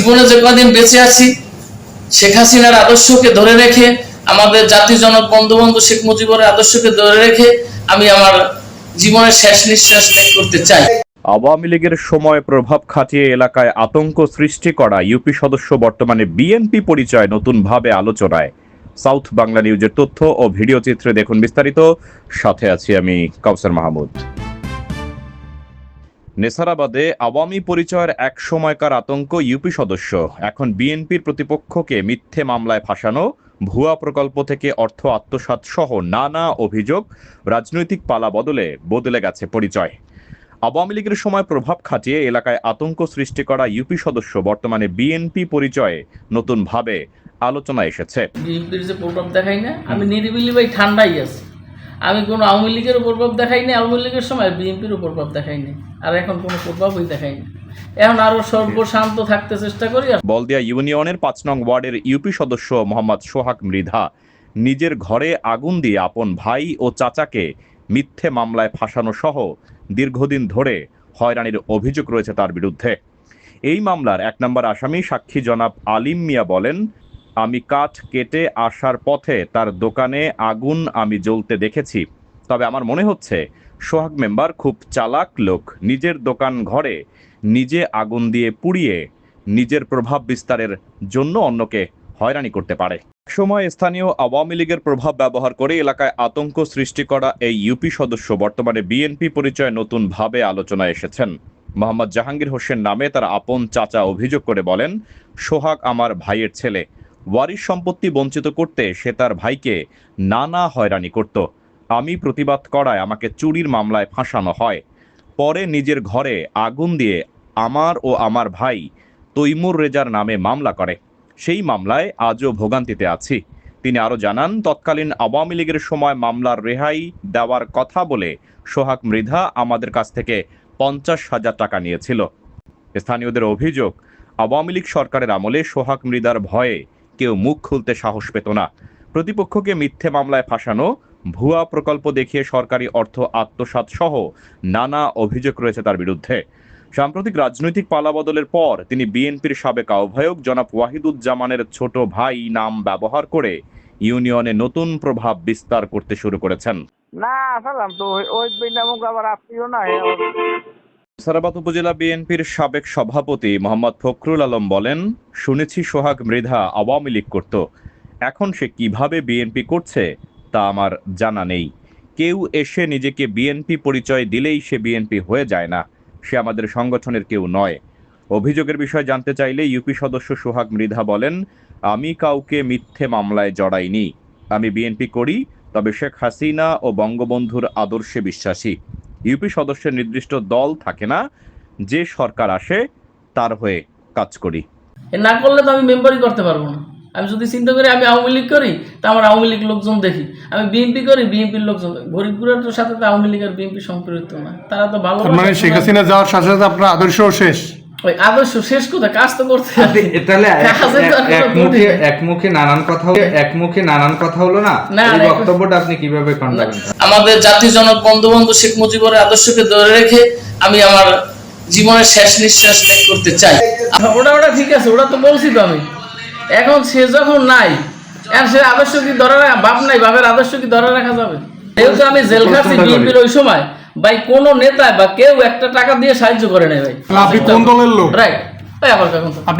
জীবনে যে কদিন বেঁচে আছি, শেখ হাসিনার আদর্শকে ধরে রেখে, আমাদের জাতি জনক বঙ্গবন্ধু শেখ মুজিবুরের আদর্শকে ধরে রেখে আমি আমার জীবনের শেষ নিঃশ্বাস ত্যাগ করতে চাই। আওয়ামী লীগের সময় প্রভাব খাটিয়ে এলাকায় আতঙ্ক সৃষ্টি করা ইউপি সদস্য বর্তমানে বিএনপি পরিচয় নতুনভাবে আলোচনায়। সাউথ বাংলা নিউজের তথ্য ও ভিডিও চিত্রে দেখুন বিস্তারিত। সাথে আছি আমি কাউসার মাহমুদ। নেসারাবাদে আওয়ামী পরিচয়ের এক সময়কার আতঙ্ক ইউপি সদস্য। এখন বিএনপির প্রতিপক্ষকে মিথ্যে মামলায় ফাঁসানো, ভুয়া প্রকল্প থেকে অর্থ আত্মসাৎ সহ নানা অভিযোগ রাজনৈতিক পালা বদলে বদলে গেছে পরিচয়। আওয়ামী লীগের সময় প্রভাব খাটিয়ে এলাকায় আতঙ্ক সৃষ্টি করা ইউপি সদস্য বর্তমানে বিএনপি পরিচয়ে নতুনভাবে আলোচনা এসেছে। বিএনপির যে প্রভাব দেখাই না, আমি নিরিবিলি ভাই ঠান্ডাই আছি। আমি কোনো আওয়ামী লীগের প্রভাব দেখাই না আওয়ামী লীগের সময় বিএনপির প্রভাব দেখাই আর এখন কোনো প্রভাবই দেখাই এখন আরও সর্বশান্ত থাকতে চেষ্টা করি বলদিয়া ইউনিয়নের পাঁচ নং ওয়ার্ডের ইউপি সদস্য মোহাম্মদ সোহাগ মৃধা নিজের ঘরে আগুন দিয়ে আপন ভাই ও চাচাকে মিথ্যে মামলায় ফাঁসানো সহ দীর্ঘদিন ধরে হয়রানির অভিযোগ রয়েছে তার বিরুদ্ধে। এই মামলার এক নম্বর আসামি সাক্ষী জনাব আলিম মিয়া বলেন আমি কাঠ কেটে আসার পথে তার দোকানে আগুন আমি জ্বলতে দেখেছি। তবে আমার মনে হচ্ছে, সোহাগ মেম্বার খুব চালাক লোক। নিজের দোকান ঘরে নিজে আগুন দিয়ে পুড়িয়ে নিজের প্রভাব বিস্তারের জন্য অন্যকে হয়রানি করতে পারে। সময় স্থানীয় আওয়ামী লীগের প্রভাব ব্যবহার করে এলাকায় আতঙ্ক সৃষ্টি করা এই ইউপি সদস্য বর্তমানে বিএনপি পরিচয়ে নতুনভাবে আলোচনায় এসেছেন। মোহাম্মদ জাহাঙ্গীর হোসেন নামে তার আপন চাচা অভিযোগ করে বলেন, সোহাগ আমার ভাইয়ের ছেলে। ওয়ারিশ সম্পত্তি বঞ্চিত করতে সে তার ভাইকে নানা হয়রানি করত। আমি প্রতিবাদ করায় আমাকে চুরির মামলায় ফাঁসানো হয়। পরে নিজের ঘরে আগুন দিয়ে আমার ও আমার ভাই তৈমুর রেজার নামে মামলা করে। সেই মামলায় আজও ভোগান্তিতে আছি। তিনি আরও জানান, তৎকালীন আওয়ামী লীগের সময় মামলার রেহাই দেওয়ার কথা বলে সোহাগ মৃধা আমাদের কাছ থেকে পঞ্চাশ হাজার টাকা নিয়েছিল। স্থানীয়দের অভিযোগ, আওয়ামী লীগ সরকারের আমলে সোহাগ মৃধার ভয়ে কেউ মুখ খুলতে সাহস পেত না। প্রতিপক্ষকে মিথ্যে মামলায় ফাঁসানো, ভুয়া প্রকল্প দেখিয়ে সরকারি অর্থ আত্মসাৎ সহ নানা অভিযোগ রয়েছে তার বিরুদ্ধে। সাম্প্রতিক রাজনৈতিক পালাবদলের পর তিনি বিএনপির সাবেক আহ্বায়ক জনাব ওয়াহিদুজ্জামানের ছোট ভাই নাম ব্যবহার করে ইউনিয়নে নতুন প্রভাব বিস্তার করতে শুরু করেছেন। না আসলাম তো ওই বিনামুখ আবার আত্মীয় না সারাবাত উপজেলা বিএনপির সাবেক সভাপতি মোহাম্মদ ফখরুল আলম বলেন, শুনেছি সোহাগ মৃধা আওয়ামী লীগ করত। এখন সে কীভাবে বিএনপি করছে তা আমার জানা নেই। কেউ এসে নিজেকে বিএনপি পরিচয় দিলেই সে বিএনপি হয়ে যায় না। সে আমাদের সংগঠনের কেউ নয়। অভিযোগের বিষয় জানতে চাইলে ইউপি সদস্য সোহাগ মৃধা বলেন, আমি কাউকে মিথ্যে মামলায় জড়াইনি। আমি বিএনপি করি, তবে শেখ হাসিনা ও বঙ্গবন্ধুর আদর্শে বিশ্বাসী। ইউপি সদস্যের নির্দিষ্ট দল থাকে না যে সরকার আসে তার হয়ে কাজ করি। না করলে তো আমি মেম্বারই করতে পারব না। আমি যদি চিন্তা করি আমি আওয়ামী লীগ করি তা আমার আওয়ামী লীগ লোকজন দেখি। আমি বিএনপি করি বিএনপির লোকজন। গরিবগুলোর সাথে তো আওয়ামী লীগ আর বিএনপি সম্পৃক্ত না। তারা তো ভালো মানে শেখ হাসিনা যাওয়ার সাথে সাথে আপনার আদর্শও শেষ। ওই আদর্শ শেষ কাজ তো করতে তাহলে এক- আর এক-। একমুখে নানান কথা হলো একমুখে নানান কথা হলো না? এই বক্তব্যটা আপনি কীভাবে কন্ডাক্ট আমাদের জাতি জনক বঙ্গবন্ধু শেখ মুজিবুরের আদর্শকে ধরে রেখে আমি আমার জীবনের শেষ নিঃশ্বাস ত্যাগ করতে চাই। ওটা ওটা ঠিক আছে ওটা তো বলছি তো আমি। এখন সে যখন নাই এখন সে আদর্শ কি ধরে রাখা বাপ নাই বাপের আদর্শ কি ধরে রাখা যাবে যেহেতু আমি জেল খাচ্ছি। বিএনপির ওই সময় ভাই কোন নেতা বা কেউ একটা টাকা দিয়ে সাহায্য করে নাই ভাই। আপনি কোন দলের লোক? রাইট ভাই আবার কখন আপনি